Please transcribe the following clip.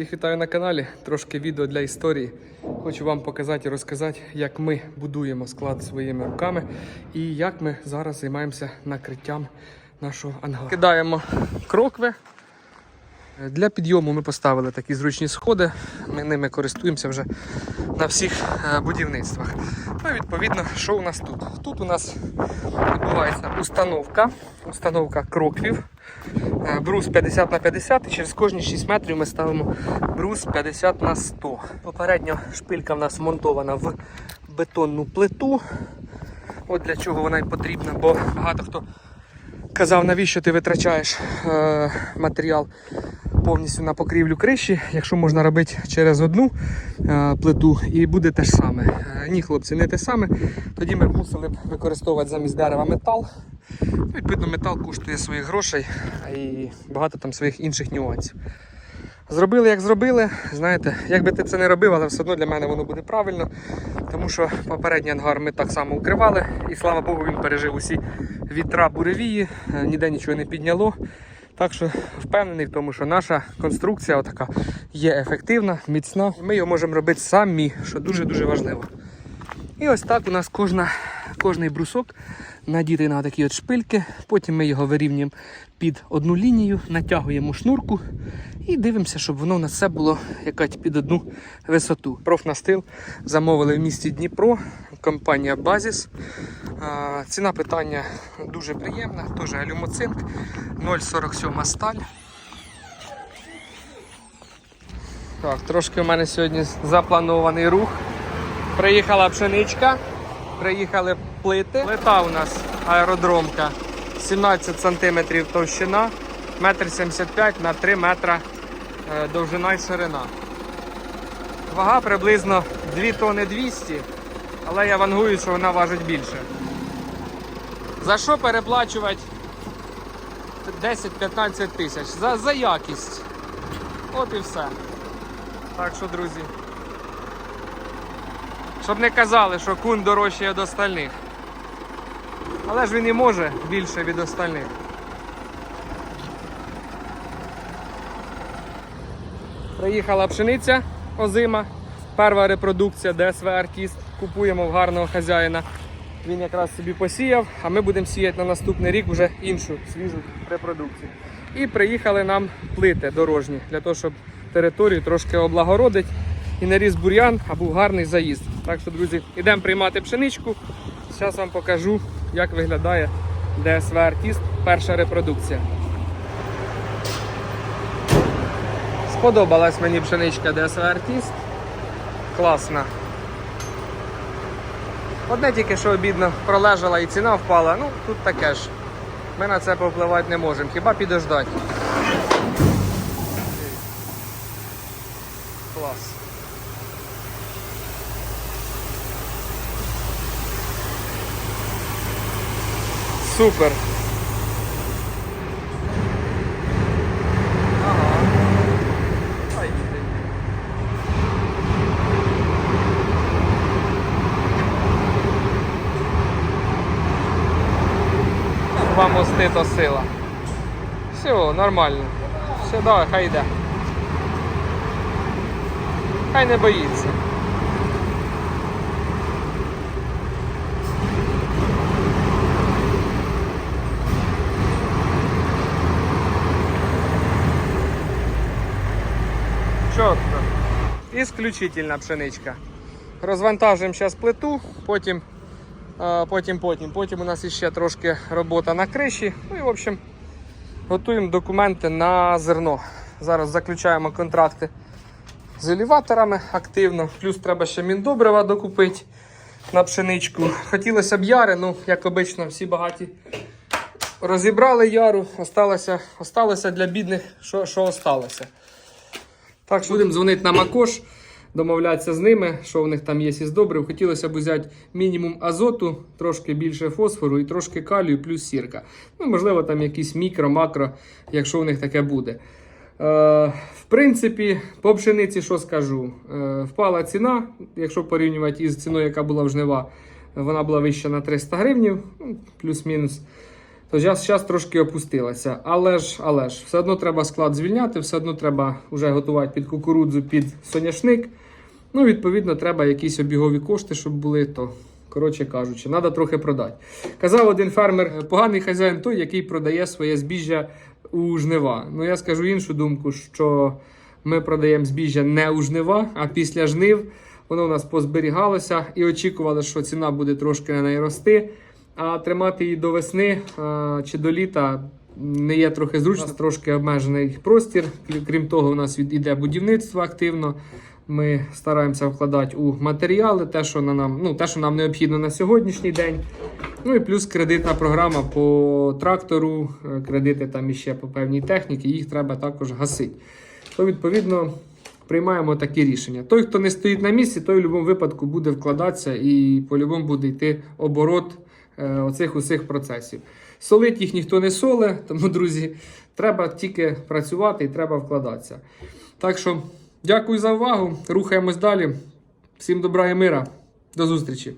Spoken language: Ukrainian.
Всіх вітаю на каналі. Трошки відео для історії. Хочу вам показати і розказати, як ми будуємо склад своїми руками і як ми зараз займаємося накриттям нашого ангару. Кидаємо крокви. Для підйому ми поставили такі зручні сходи. Ми ними користуємося вже на всіх е, будівництвах. Ну і відповідно, що у нас тут? Тут у нас відбувається установка, установка кроквів. Е, Брус 50 на 50 і через кожні 6 метрів ми ставимо брус 50 на 100. Попередньо шпилька в нас монтована в бетонну плиту. От для чого вона й потрібна, бо багато хто казав, навіщо ти витрачаєш е, матеріал повністю на покрівлю криші, якщо можна робити через одну е, плиту і буде те ж саме. Е, ні, хлопці, не те саме. Тоді ми мусили б використовувати замість дерева метал. Ну, Відповідно, метал коштує своїх грошей і багато там своїх інших нюансів. Зробили, як зробили. Знаєте, як би ти це не робив, але все одно для мене воно буде правильно. Тому що попередній ангар ми так само укривали, і слава Богу, він пережив усі вітра буревії, е, ніде нічого не підняло. Так що впевнений в тому, що наша конструкція отака є ефективна, міцна. Ми його можемо робити самі, що дуже-дуже важливо. І ось так у нас кожна, кожний брусок надітий на такі от шпильки. Потім ми його вирівнюємо під одну лінію, натягуємо шнурку і дивимося, щоб воно у нас все було якась під одну висоту. Профнастил замовили в місті Дніпро, компанія Базіс. Ціна питання дуже приємна, теж алюмоцинк, 0,47 сталь. Так, трошки у мене сьогодні запланований рух. Приїхала пшеничка, приїхали плити. Плита у нас аеродромка 17 см товщина, 1,75 м на 3 метра е, довжина і ширина. Вага приблизно 2 тони 200, але я вангую, що вона важить більше. За що переплачувати 10-15 тисяч? За, за якість. От і все. Так що, друзі. Щоб не казали, що кун дорожчий від остальних. Але ж він і може більше від остальних. Приїхала пшениця озима. Перша репродукція ДСВ Артіст. Купуємо в гарного хазяїна. Він якраз собі посіяв, а ми будемо сіяти на наступний рік вже іншу свіжу репродукцію. І приїхали нам плити дорожні для того, щоб територію трошки облагородити і наріс бур'ян, а був гарний заїзд. Так що, друзі, йдемо приймати пшеничку. Зараз вам покажу, як виглядає ДСВ Артіст, перша репродукція. Сподобалась мені пшеничка ДСВ Артіст. Класна. Одне тільки що обідно пролежала і ціна впала. Ну, тут таке ж. Ми на це повпливати не можемо. Хіба підождати. Клас. Супер. Два мости то сила. Все, нормально. Все, давай, хай йде. Хай не боїться. Чітко. Ісключительна пшеничка. Розвантажуємо зараз плиту, потім, потім, потім. Потім у нас іще трошки робота на криші. Ну і в общем готуємо документи на зерно. Зараз заключаємо контракти з елеваторами активно. Плюс треба ще міндобрива докупити на пшеничку. Хотілося б яри, ну, як обично, всі багаті розібрали яру, осталося, осталося для бідних, що, що осталося. Так що будемо дзвонити на Макош, домовлятися з ними, що у них там є із добрив. Хотілося б взяти мінімум азоту, трошки більше фосфору і трошки калію, плюс сірка. Ну, можливо, там якісь мікро, макро, якщо у них таке буде. Е, в принципі, по пшениці, що скажу, е, впала ціна, якщо порівнювати із ціною, яка була в жнива, вона була вища на 300 гривнів, ну, плюс-мінус. То зараз, трошки опустилася. Але ж, але ж, все одно треба склад звільняти, все одно треба вже готувати під кукурудзу, під соняшник. Ну, відповідно, треба якісь обігові кошти, щоб були, то, коротше кажучи, треба трохи продати. Казав один фермер, поганий хазяїн той, який продає своє збіжжя у жнива. Ну, я скажу іншу думку, що ми продаємо збіжжя не у жнива, а після жнив воно у нас позберігалося і очікували, що ціна буде трошки на неї рости. А тримати її до весни чи до літа не є трохи зручно, трошки обмежений простір. Крім того, у нас іде будівництво активно. Ми стараємося вкладати у матеріали, те, що на нам, ну, те, що нам необхідно на сьогоднішній день. Ну і плюс кредитна програма по трактору, е, кредити там іще по певній техніці, їх треба також гасити. То, відповідно, приймаємо такі рішення. Той, хто не стоїть на місці, той в будь-якому випадку буде вкладатися і по-любому буде йти оборот оцих усіх процесів. Солить їх ніхто не соле, тому, друзі, треба тільки працювати і треба вкладатися. Так що, дякую за увагу. Рухаємось далі. Всім добра і мира. До зустрічі!